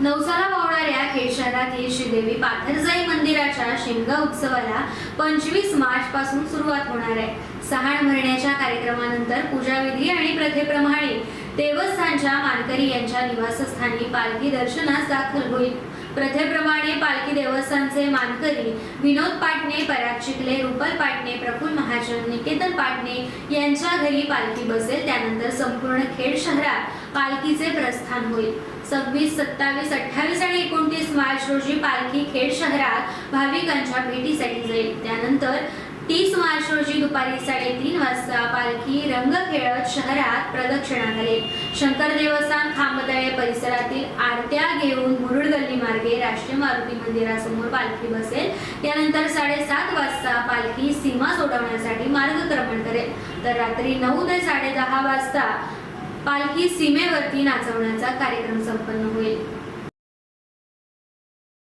नवसाला वाहणाऱ्या खेड शहरातील श्रीदेवी पाथरजाई मंदिराच्या शेंगा उत्सवाला पंचवीस मार्च पासून सुरुवात होणार आहे. सहाण भरण्याच्या कार्यक्रमानंतर पूजाविधी आणि प्रथेप्रमाणे देवस्थानच्या मानकरी यांच्या निवासस्थानी पालखी दर्शनास दाखल होईल. प्रथेप्रमाणे पालखी देवस्थानचे मानकरी विनोद पाटणे पराग चिखले रुपल पाटणे प्रफुल्ल महाजन निकेतन पाटणे यांच्या घरी पालखी बसेल. त्यानंतर संपूर्ण खेड शहरात पालखीचे प्रस्थान होईल. सव्वीस सत्तावीस अठ्ठावीस आणि एकोणतीस मार्च रोजी पालखी खेड शहरात भाविकांच्या भेटीसाठी जाईल. त्यानंतर तीस मार्च रोजी दुपारी साडेतीन वाजता पालखी रंग खेळत शहरात प्रदक्षिणा घालेल. शंकर देवस्थान खामदळे परिसरातील आरत्या घेऊन मुरुड मार्गे राष्ट्रीय मारुती मंदिरासमोर पालखी बसेल. त्यानंतर साडेसात वाजता पालखी सीमा सोडवण्यासाठी मार्गक्रमण करेल. तर रात्री नऊ ते साडेदहा वाजता पालखी सीमेवरती नाचवण्याचा कार्यक्रम संपन्न होईल.